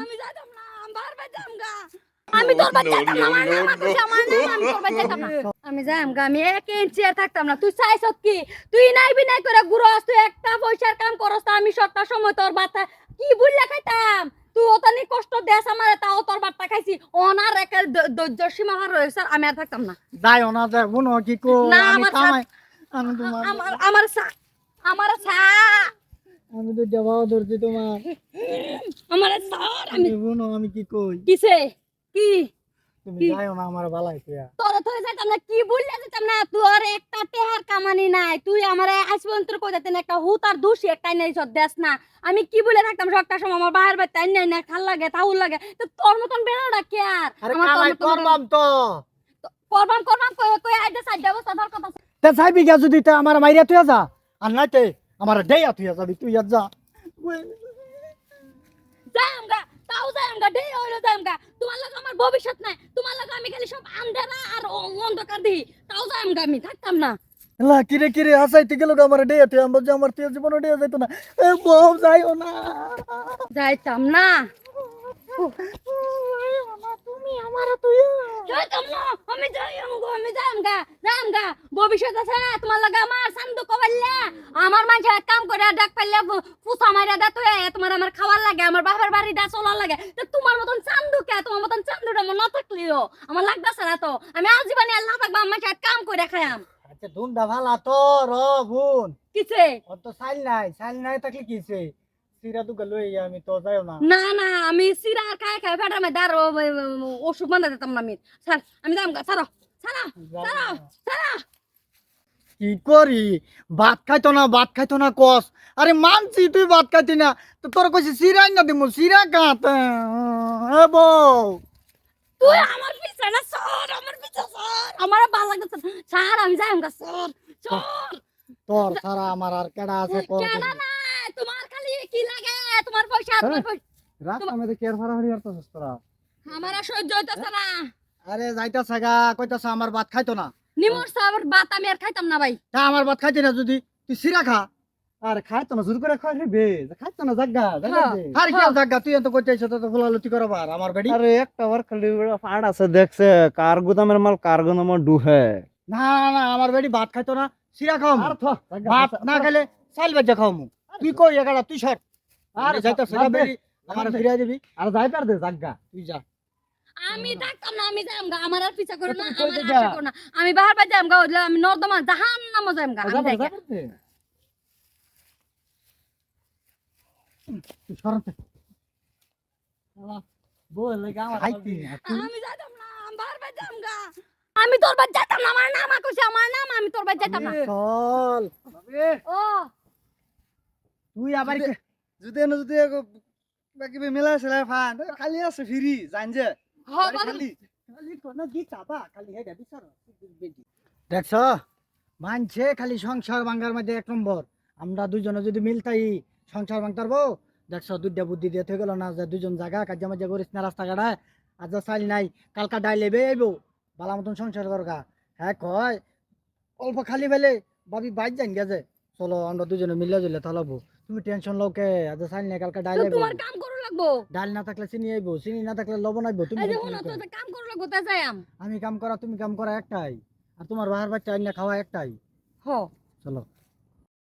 আমি যাইতাম না গা। আমি তোর বাচ্চা যাইম গা এক ইঞ্চি আর থাকতাম না। তুই চাইছ কি? তুই নাই বিনাই করে ঘুরস তুই একটা পয়সার কাম করস তা আমি সবটা সময় তোর বাচ্চা কি বুঝলা খাইতাম? তুই ওতানি কষ্ট দেস আমার তাও তোর বাচ্চা খাইছি। একটা ধৈর্য সীমা হার রয়েছে আমি আর থাকতাম না। যাই না যাই বোন কি কো না, আমার আমার আমার সা আমার সা আমি তো দেওয়া ধরছি তোমার। আমার সার আমি বোন আমি কি কই? কিসে? কি? তুমি কি? যাই না আমার বালাই কইয়া তোর তো যাইতাম না কি বললে যেতাম না তোর একটা টেহার কামানি নাই? তুই আমার আজ পর্যন্ত কই যেতেন একটা হুত আর দুষি একটাই নাই সব দেশ না। আমি কি বলে থাকতাম সবটা সময়? আমার বাইরে বাইরে তাই নাই না খাল লাগে তাউল লাগে। তো তোর মতন বেরোটা কে আর? আমার তোর বেরোটা- করবাম তো। করবাম করবাম কই কই আইতে সাইড বসা ধর কথা। তে চাইবি গিয়া যদি তে আমার মাইরিয়া তুই যা আর নাইতে আমার দেয়া তুই যাবি তুই যা। যামগা তাও যামগা ডে হইল যামগা তোমার লাগে আমার ভবিষ্যৎ নাই তোমার লাগে আমি খালি সব আন্ধারা আর যা অন্ধকার দিই তাও যামগা আমি থাকতাম না। লা কিরে কিরে হাসাইতে গেল আমার দেয়া তুই? আমার যে আমার তুই জীবন দেয়া যাইতো না। এ বউ যাইও না। যাইতাম না। ভবিষ্যৎ আছে তোমার লাগে আমার সান্দু কবাইলে আমার মাঝে কাম করে ডাক পাইলে ফুসা মাইরা দা তুই তোমার আমার খাবার লাগে আমার বাপের বাড়ি দা চলার লাগে তো তোমার মতন চান্দু কে তোমার মতন চান্দুটা আমার না থাকলিও আমার লাগতেছে না তো আমি আজীবনে আল্লাহ থাকবা আমার কাম করে খাইম আচ্ছা ধুমটা ভালা তো র বোন কিছে অত সাইল নাই সাইল নাই থাকলে কিছে সিরা তো গেল আমি তো যাইও না না না আমি সিরা আর খাই খাই ফেটার মধ্যে আর ওষুধ বান্ধা দিতাম না আমি স্যার আমি গা সারো সারা সারা সারা কি করি ভাত খাইতো না ভাত খাইতো না কস আরে মানছি তুই ভাত খাইতি না তো তোর কইছি সিরাই না দিমু সিরা কাত এ বউ তুই আমার পিছে না সর আমার পিছে সর আমার ভালো লাগতেছে না। স্যার আমি যাই আমগা সর সর তোর সারা আমার আর কেডা আছে কর কেন না তোমার পয়সা তোমার পয়সা। রাস্তা মধ্যে কেয়ার ফারা হরি আর তোরা? আমার আর সহ্য হইতেছে না। আরে যাইতাছে গা কইতাছে আমার ভাত খাইতো না। নিমর সাহেবের ভাত আমি আর খাইতাম না ভাই। তা আমার ভাত খাইতি না যদি তুই সিরা খা। আর খাইতো না জোর করে খাই বে খাইতো না জাগা হ্যাঁ, আর কি জাগা তুই এত কইতেছ তো তো ফুলালুতি করবার আমার বেডি। আরে একটা বার খালি ফাড় আছে দেখছে কার গুদামের মাল কার গুদামের ডুহে। না না আমার বেডি ভাত খাইতো না সিরা খাও ভাত না খেলে চাল বাজা খাও তুই কই এগাড়া তুই সর আর যাইতা সেটা দে। আমার ফিরাই দিবি? আর যাই পার দে জাগা তুই যা। আমি থাকতাম না আমি যাই আমগা আমার আর পিছা করো না আমার? আশা করো না। আমি বাহার বাই আমগা ওইলা আমি নর্দমা জাহান নামো আমি গা। বল লাগা আমার আমি যাইতাম না আমি বাহার বাই যাই আমগা আমি তোর বাই যাইতাম না আমার নাম কইছে আমার নাম আমি তোর বাই যাইতাম না। চল। ও। তুই আবার যদি- এনে যদি বাকি মেলা সেলাই ফান খালি আছে ফ্রি জান যে। খালি দেখছ মানছে খালি সংসার ভাঙ্গার মধ্যে এক নম্বর আমরা দুজনে যদি মিলতাই সংসার ভাঙতারবো দেখছ দুইটা বুদ্ধি দিয়ে থেকে গেল না যে দুজন জায়গা কাজা মাঝে করিস না রাস্তা ঘাটায় আজ চাল নাই কালকা ডাই লেবে আইব। বালা মতন সংসার করগা হ্যাঁ কয় অল্প খালি বেলে ভাবি বাইর যান গেছে চলো আমরা দুজনে মিলে জুলে তালাবো। তুমি টেনশন লও কে? আজ সাইন না কালকে ডাল আইবো। তোমার কাম করো লাগবো? ডাল না থাকলে চিনি আইবো। চিনি না থাকলে লবণ আইবো। তুমি শোনো, করবে? তো কাম করো লাগবো তা যাই আম। আমি কাম করা তুমি কাম করা একটাই। আর তোমার বাহার বাচ্চা আইনা খাওয়া একটাই। হ। চলো।